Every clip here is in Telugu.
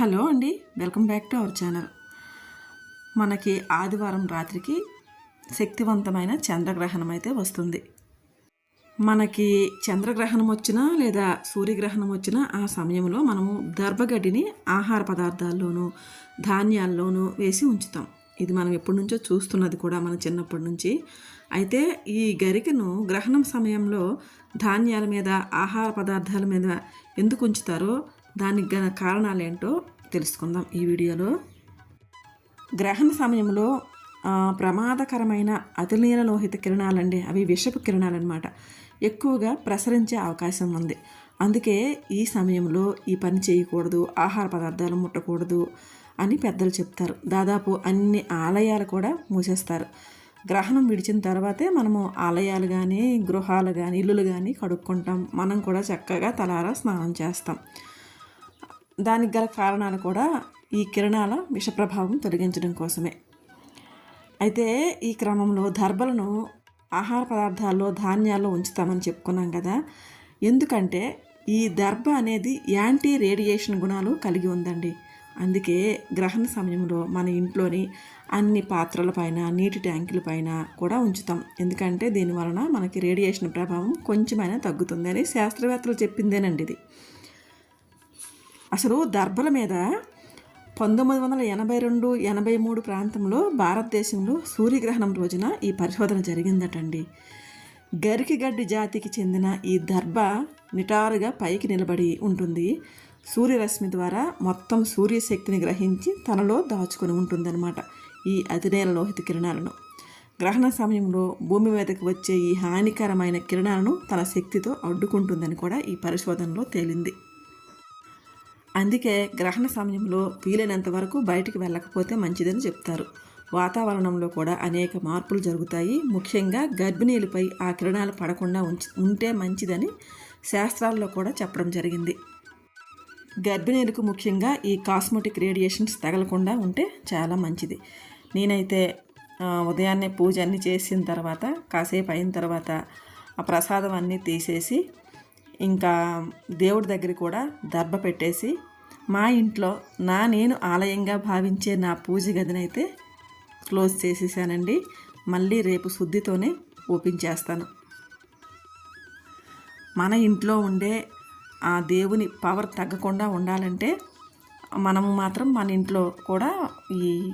హలో అండి welcome back to our channel. మనకి ఆదివారం రాత్రికి శక్తివంతమైన చంద్రగ్రహణం అయితే వస్తుంది. మనకి చంద్రగ్రహణం వచ్చినా లేదా సూర్యగ్రహణం వచ్చినా ఆ సమయంలో మనము దర్భగడ్డిని ఆహార పదార్థాల్లోనూ ధాన్యాల్లోనూ వేసి ఉంచుతాం. ఇది మనం ఎప్పటి నుంచో చూస్తున్నది కూడా మన చిన్నప్పటి నుంచి. అయితే ఈ గరికను గ్రహణం సమయంలో ధాన్యాల మీద ఆహార పదార్థాల మీద ఎందుకు ఉంచుతారో దానికి గల కారణాలు ఏంటో తెలుసుకుందాం ఈ వీడియోలో. గ్రహణ సమయంలో ప్రమాదకరమైన అతినీల లోహిత కిరణాలండి అవి విషపు కిరణాలన్నమాట. ఎక్కువగా ప్రసరించే అవకాశం ఉంది. అందుకే ఈ సమయంలో ఈ పని చేయకూడదు ఆహార పదార్థాలు ముట్టకూడదు అని పెద్దలు చెప్తారు. దాదాపు అన్ని ఆలయాలు కూడా మూసేస్తారు. గ్రహణం విడిచిన తర్వాతే మనము ఆలయాలు కానీ గృహాలు కానీ ఇల్లులు కానీ కడుక్కుంటాం. మనం కూడా చక్కగా తలారా స్నానం చేస్తాం. దానికి గల కారణాలు కూడా ఈ కిరణాల విషప్రభావం తొలగించడం కోసమే. అయితే ఈ క్రమంలో దర్భలను ఆహార పదార్థాల్లో ధాన్యాల్లో ఉంచుతామని చెప్పుకున్నాం కదా. ఎందుకంటే ఈ దర్భ అనేది యాంటీ రేడియేషన్ గుణాలు కలిగి ఉందండి. అందుకే గ్రహణ సమయంలో మన ఇంట్లోని అన్ని పాత్రల పైన నీటి ట్యాంకుల పైన కూడా ఉంచుతాం. ఎందుకంటే దీని వలన మనకి రేడియేషన్ ప్రభావం కొంచెమైనా తగ్గుతుందని శాస్త్రవేత్తలు చెప్పిందేనండి ఇది. అసలు దర్భల మీద పంతొమ్మిది వందల ఎనభై రెండు ఎనభై మూడు ప్రాంతంలో భారతదేశంలో సూర్యగ్రహణం రోజున ఈ పరిశోధన జరిగిందటండి. గరికిగడ్డి జాతికి చెందిన ఈ దర్భ నిటారుగా పైకి నిలబడి ఉంటుంది. సూర్యరశ్మి ద్వారా మొత్తం సూర్యశక్తిని గ్రహించి తనలో దాచుకొని ఉంటుందన్నమాట ఈ అతినేల లోహిత కిరణాలను. గ్రహణ సమయంలో భూమి మీదకు వచ్చే ఈ హానికరమైన కిరణాలను తన శక్తితో అడ్డుకుంటుందని కూడా ఈ పరిశోధనలో తేలింది. అందుకే గ్రహణ సమయంలో వీలైనంత వరకు బయటికి వెళ్ళకపోతే మంచిదని చెప్తారు. వాతావరణంలో కూడా అనేక మార్పులు జరుగుతాయి. ముఖ్యంగా గర్భిణీలపై ఆ కిరణాలు పడకుండా ఉంచి ఉంటే మంచిదని శాస్త్రాల్లో కూడా చెప్పడం జరిగింది. గర్భిణీలకు ముఖ్యంగా ఈ కాస్మెటిక్ రేడియేషన్స్ తగలకుండా ఉంటే చాలా మంచిది. నేనైతే ఉదయాన్నే పూజ అన్నీ చేసిన తర్వాత కాసేపు అయిన తర్వాత ఆ ప్రసాదం అన్నీ తీసేసి ఇంకా దేవుడి దగ్గర కూడా దర్భ పెట్టేసి మా ఇంట్లో నా నేను ఆలయంగా భావించే నా పూజ గదినైతే క్లోజ్ చేసేసానండి. మళ్ళీ రేపు శుద్ధితోనే ఓపెన్ చేస్తాను. మన ఇంట్లో ఉండే ఆ దేవుని పవర్ తగ్గకుండా ఉండాలంటే మనము మాత్రం మన ఇంట్లో కూడా ఈ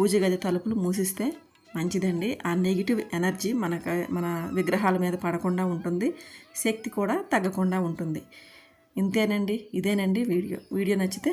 పూజ గది తలుపులు మూసిస్తే మంచిదండి. ఆ నెగిటివ్ ఎనర్జీ మనకు మన విగ్రహాల మీద పడకుండా ఉంటుంది. శక్తి కూడా తగ్గకుండా ఉంటుంది. ఇంతేనండి ఇదేనండి వీడియో. వీడియో నచ్చితే